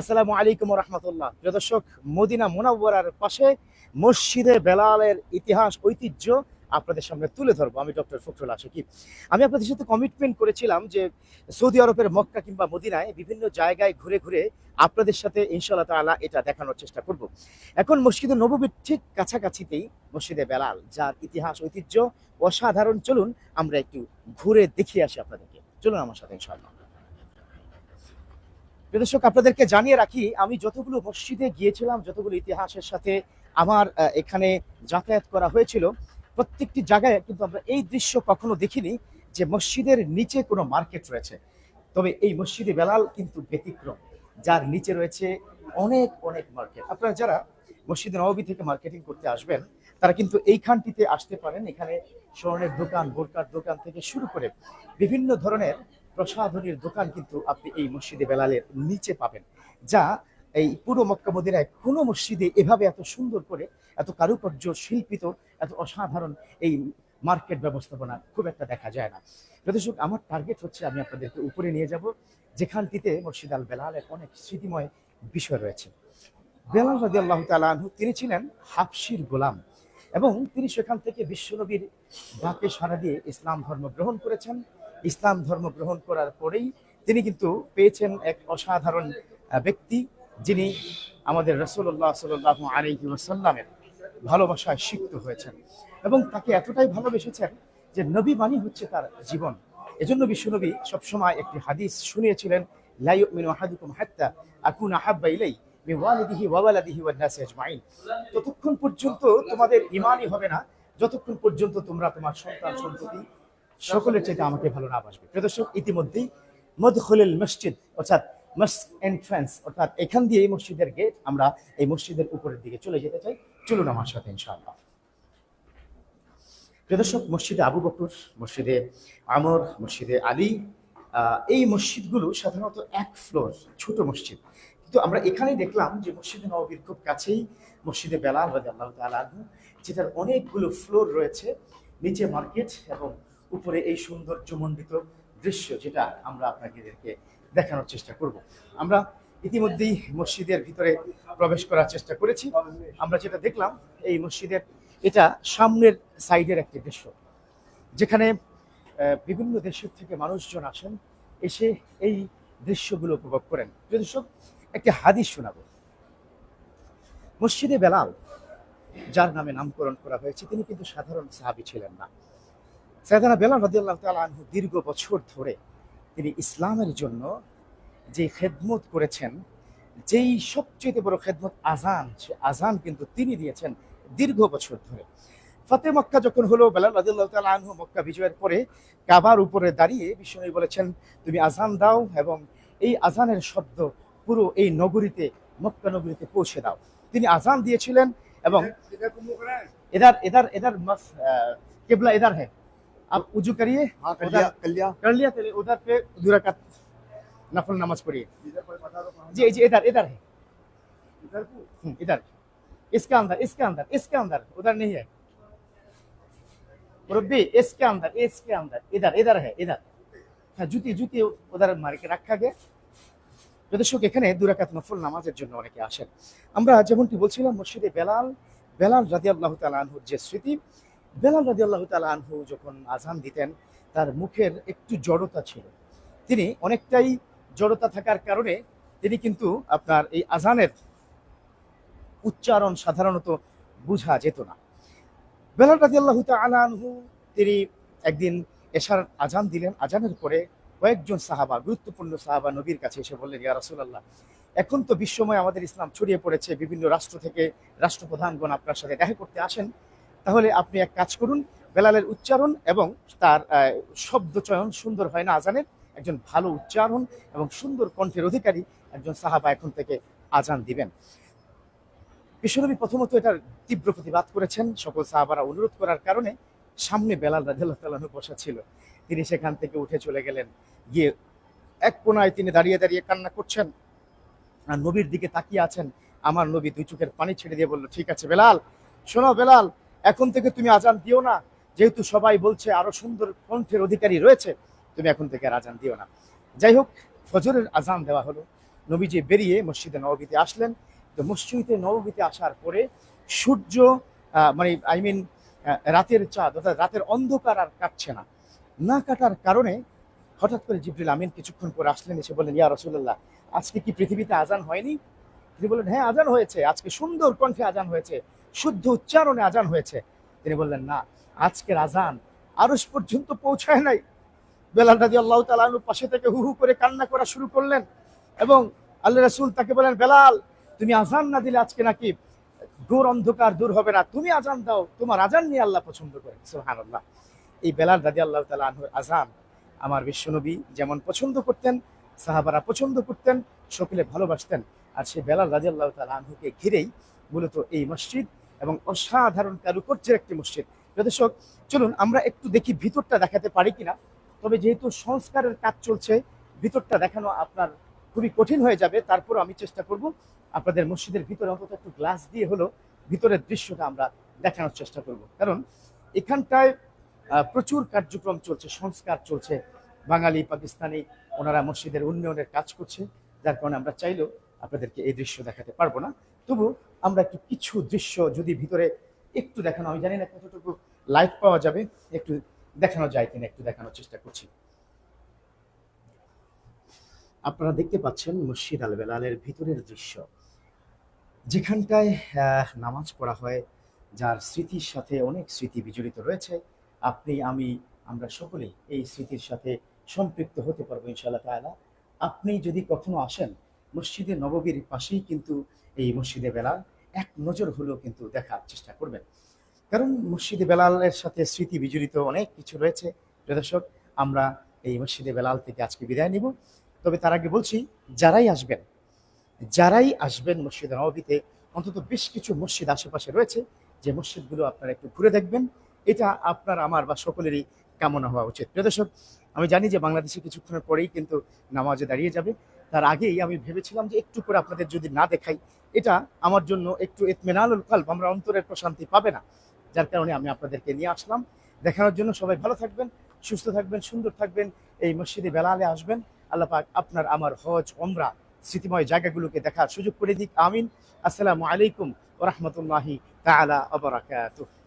আসসালামু আলাইকুম রহমতুল্লাহ। প্রিয় দর্শক, মদিনা মোনাব্বরার পাশে মসজিদে বেলালের ইতিহাস, ঐতিহ্য আপনাদের সামনে তুলে ধরবো। আমি ডক্টর ফখরুল আশিকি। আমি আপনাদের সাথে কমিটমেন্ট করেছিলাম যে সৌদি আরবের মক্কা কিংবা মদিনায় বিভিন্ন জায়গায় ঘুরে ঘুরে আপনাদের সাথে ইনশাআল্লাহ তাআলা এটা দেখানোর চেষ্টা করব। এখন মসজিদে নববীর ঠিক কাছাকাছিতেই মসজিদে বেলাল, যার ইতিহাস, ঐতিহ্য অসাধারণ। চলুন আমরা একটু ঘুরে দেখিয়ে আসি আপনাদেরকে। চলুন আমার সাথে ইনশাআল্লাহ। প্রিয় দর্শক, আপনাদেরকে জানিয়ে রাখি, আমি যতগুলো মসজিদে গিয়েছিলাম, যতগুলো ইতিহাসের সাথে আমার এখানে যাতায়াত করা হয়েছিল, প্রত্যেকটি জায়গায় কিন্তু আমরা এই দৃশ্য কখনো দেখিনি যে মসজিদের নিচে কোনো মার্কেট রয়েছে। তবে এই মসজিদে বেলাল কিন্তু ব্যতিক্রম, যার নিচে রয়েছে অনেক অনেক মার্কেট। আপনারা যারা মসজিদে নববী থেকে মার্কেটিং করতে আসবেন, তারা কিন্তু এইখানটিতে আসতে পারেন। এখানে স্বর্ণের দোকান, বোরকার দোকান থেকে শুরু করে বিভিন্ন ধরনের প্রসাধনীর দোকান কিন্তু আপনি এই মসজিদে বেলালের নিচে পাবেন, যা এই পুরো মক্কা মদিনায় কোনো মসজিদে এভাবে এত সুন্দর করে, এত কারুকার্য শিল্পিত, এত অসাধারণ এই মার্কেট ব্যবস্থাপনা খুব একটা দেখা যায় না। দর্শক, আমার টার্গেট হচ্ছে আমি আপনাদেরকে উপরে নিয়ে যাব, যেখানটিতে মসজিদ আল বেলালের অনেক স্মৃতিময় বিষয় রয়েছে। বেলাল রাজি আল্লাহ তালু তিনি ছিলেন হাফসির গোলাম এবং তিনি সেখান থেকে বিশ্বনবীর ডাকে সাড়া দিয়ে ইসলাম ধর্ম গ্রহণ করেছেন। ইসলাম ধর্ম গ্রহণ করার পরেই তিনি কিন্তু পেয়েছেন এক অসাধারণ ব্যক্তি যিনি আমাদের রসুল্লাহ সাল্লাহ আলহি ওসাল্লামের ভালোবাসায় সিক্ত হয়েছেন এবং তাকে এতটাই ভালোবেসেছেন যে নবী বাণী হচ্ছে তার জীবন। এজন্য বিশ্বনবী সবসময় একটি হাদিস শুনিয়েছিলেন লাইমিনু আহাদুকুম হাত্তা আকুন আহাব্বা ততক্ষণ পর্যন্ত তোমাদের ইমানই হবে না, যতক্ষণ পর্যন্ত তোমরা তোমার সন্তান সন্ততি সকলের চাইতে আমাকে ভালো না বাসবে প্রিয় দর্শক, ইতিমধ্যেই মদখুলুল মসজিদ, অর্থাৎ মস্ক এন্ট্রান্স অর্থাৎ এখান দিয়ে এই মসজিদের গেট আমরা এই মসজিদের উপরের দিকে চলে যেতে চাই। চলুন আমার সাথে, ইনশাআল্লাহ। প্রদর্শক মসজিদে আবু বকর, মসজিদে আমর, মসজিদে আলী এই মসজিদগুলো সাধারণত এক ফ্লোর ছোট মসজিদ। কিন্তু আমরা এখানেই দেখলাম যে মসজিদে নবীর খুব কাছেই মসজিদে বেলাল রাজি আল্লাহ তাআলা যেটার অনেকগুলো ফ্লোর রয়েছে, নিচে মার্কেট এবং উপরে এই সৌন্দর্যমণ্ডিত দৃশ্য যেটা আমরা আপনাদেরকে দেখানোর চেষ্টা করব। আমরা ইতিমধ্যেই মসজিদের ভিতরে প্রবেশ করার চেষ্টা করেছি। আমরা যেটা দেখলাম, এই মসজিদের এটা সামনের সাইডের একটি দৃশ্য, যেখানে বিভিন্ন দেশের থেকে মানুষজন আসেন, এসে এই দৃশ্যগুলো উপভোগ করেন। দর্শক, একটি হাদিস শোনাবো। মসজিদে বেলাল, যার নামে নামকরণ করা হয়েছে, তিনি কিন্তু সাধারণ সাহাবি ছিলেন না। সৈদানা বেলাল রদিয়াল্লাহ তাল আনহু দীর্ঘ বছর ধরে তিনি ইসলামের জন্য যে খেদমত করেছেন যেই সবচেয়ে বড় খেদমত আজান সে আজান কিন্তু তিনি দিয়েছেন দীর্ঘ বছর ধরে ফাতে মক্কা যখন হলো বেলাল রাজিল্লাহ তাল আনহু মক্কা বিজয়ের পরে কাবার উপরে দাঁড়িয়ে বিষ্ণু বলেছেন তুমি আজান দাও এবং এই আজানের শব্দ পুরো এই নগরীতে মক্কা নগরীতে পৌঁছে দাও তিনি আজান দিয়েছিলেন এবং এদার এদার এদার কেবলা এদার হ্যাঁ आप उजू करिए हाँ कर उधर लिया कर लिया कर लिया चलिए उधर पे दो रकात नफल नमाज पढ़िए इधर कोई बता दो कहाँ जी जी इधर इधर है इधर को हम्म, इधर इसके अंदर इसके अंदर इसके अंदर उधर नहीं है मुरब्बी इसके अंदर इसके अंदर इधर इधर है इधर হ্যাঁ জুতি জুতি ওদের মার্কে রাখা গে দর্শক এখানে দুরাকাত নফল নামাজের জন্য অনেকে আসেন আমরা যেমনটি বলছিলাম মসজিদে বেলাল বেলাল রাজি আল্লাহ আনহুর যে স্মৃতি বেলাল রাজি আল্লাহ আনহু যখন আজান দিতেন, তার মুখের একটু জড়তা ছিল। তিনি অনেকটাই জড়তা থাকার কারণে তিনি কিন্তু আপনার এই আজানের উচ্চারণ সাধারণত বোঝা যেত না। বেলাল রাজি আল্লাহ আনহু তিনি একদিন এশার আজান দিলেন। আজানের পরে কয়েকজন সাহাবা, গুরুত্বপূর্ণ সাহাবা নবীর কাছে এসে বললেন, ইয়া রাসূলুল্লাহ, এখন তো বিশ্বময় আমাদের ইসলাম ছড়িয়ে পড়েছে। বিভিন্ন রাষ্ট্র থেকে রাষ্ট্রপ্রধানগণ আপনার সাথে দেখা করতে আসেন। তাহলে আপনি এক কাজ করুন বেলালের উচ্চারণ এবং তার আহ, শব্দ চয়ন সুন্দর হয় না আজানের। একজন ভালো উচ্চারণ এবং সুন্দর কণ্ঠের অধিকারী একজন সাহাবা এখন থেকে আজান দিবেন। বিশ্বনবী প্রথমত এটার তীব্র প্রতিবাদ করেছেন। সকল সাহাবারা অনুরোধ করার কারণে সামনে বেলাল তালাহু বসা ছিল। তিনি সেখান থেকে উঠে চলে গেলেন। গিয়ে এক কোনায় তিনি দাঁড়িয়ে দাঁড়িয়ে কান্না করছেন। আর নবীর দিকে তাকিয়ে আছেন। আমার নবী দুই চোখের পানি ছেড়ে দিয়ে বলল ঠিক আছে বেলাল শোনো বেলাল এখন থেকে তুমি আজান দিও না। যেহেতু সবাই বলছে আরও সুন্দর কণ্ঠের অধিকারী রয়েছে, তুমি এখন থেকে আর আজান দিও না। যাই হোক, ফজরের আজান দেওয়া হলো। নবীজি বেরিয়ে মসজিদে নববীতে আসলেন। তো মসজিদে নববীতে আসার পরে সূর্য মানে আই মিন রাতের চাঁদ, অর্থাৎ রাতের অন্ধকার আর কাটছে না। না কাটার কারণে হঠাৎ করে জিবরুল আমিন কিছুক্ষণ পরে আসলেন, এসে বললেন, ইয়া রসুল্লাহ আজকে কি পৃথিবীতে আজান হয়নি? তিনি বললেন হ্যাঁ আজান হয়েছে। আজকে সুন্দর কণ্ঠে আজান হয়েছে। শুদ্ধ উচ্চারণে আজান হয়েছে। তিনি বললেন, না আজকের আজান আরস পর্যন্ত পৌঁছায় নাই। বেলাল রাজি আল্লাহ তালুর পাশে থেকে হু হু করে কান্না করা শুরু করলেন এবং আল্লাহ রসুল তাকে বলেন, বেলাল, তুমি আজান না দিলে আজকে নাকি দূর অন্ধকার দূর হবে না। তুমি আজান দাও, তোমার আজান নিয়ে আল্লাহ পছন্দ করেন সুহান আল্লাহ এই বেলাল রাজি আল্লাহ তালা আজান আমার বিশ্বনবী যেমন পছন্দ করতেন, সাহাবারা পছন্দ করতেন, সকলে ভালোবাসতেন। আর সেই বেলাল রাজি আল্লাহ তালা আনহুকে ঘিরেই মূলত এই মসজিদ এবং অসাধারণ কারুকার্যের একটি মসজিদ। দর্শক, চলুন আমরা একটু দেখি ভিতরটা দেখাতে পারি কিনা। তবে যেহেতু সংস্কারের কাজ চলছে, ভিতরটা দেখানো আপনার খুবই কঠিন হয়ে যাবে। তারপর আমি চেষ্টা করব আপনাদের মসজিদের ভিতরে অন্তত একটু গ্লাস দিয়ে হলো ভিতরের দৃশ্যটা আমরা দেখানোর চেষ্টা করব। কারণ এখানটায় প্রচুর কার্যক্রম চলছে, সংস্কার চলছে। বাঙালি, পাকিস্তানি, ওনারা মসজিদের উন্নয়নের কাজ করছে। যার কারণে আমরা চাইলেও আপনাদেরকে এই দৃশ্য দেখাতে পারব না। তবু আমরা একটু কিছু দৃশ্য যদি ভিতরে একটু দেখানো, আমি জানি না কতটুকু লাইট পাওয়া যাবে, একটু দেখানো যায় কিনা, একটু দেখানোর চেষ্টা করছি। আপনারা দেখতে পাচ্ছেন মসজিদ আল বেলালের ভিতরের দৃশ্য। যেখানটায় নামাজ পড়া হয়, যার স্মৃতির সাথে অনেক স্মৃতি বিজড়িত রয়েছে। আপনি, আমি, আমরা সকলেই এই স্মৃতির সাথে সম্পৃক্ত হতে পারব ইনশাআল্লাহ তাআলা। আপনি যদি কখনো আসেন মসজিদে নববীর পাশেই কিন্তু এই মসজিদে বেলাল এক নজর হলেও কিন্তু দেখার চেষ্টা করবেন। কারণ মসজিদে বেলালের সাথে স্মৃতি বিজড়িত অনেক কিছু রয়েছে। দর্শক, আমরা এই মসজিদে বেলাল থেকে আজকে বিদায় নিব। তবে তার আগে বলছি, যারাই আসবেন যারাই আসবেন মসজিদে নববীতে, অন্তত বেশ কিছু মসজিদ আশেপাশে রয়েছে, যে মসজিদগুলো আপনারা একটু ঘুরে দেখবেন। এটা আপনার, আমার বা সকলেরই কামনা হওয়া উচিত। প্রিয় দর্শক, আমি জানি যে বাংলাদেশে কিছুক্ষণের পরেই কিন্তু নামাজে দাঁড়িয়ে যাবে। তার আগেই আমি ভেবেছিলাম যে একটু করে আপনাদের যদি না দেখাই, এটা আমার জন্য একটু এতমেনালুল কাল্প, আমরা অন্তরের প্রশান্তি পাবে না। যার কারণে আমি আপনাদেরকে নিয়ে আসলাম। দেখানোর জন্য সবাই ভালো থাকবেন, সুস্থ থাকবেন, সুন্দর থাকবেন, এই মসজিদে বেলালে আসবেন। আল্লাহ পাক আপনার আমার হজ ওমরা স্মৃতিময় জায়গাগুলোকে দেখার সুযোগ করে দিক, আমিন। আসসালামু আলাইকুম ওরহমতুল্লাহি তাআলা ওয়া বারাকাতুহু।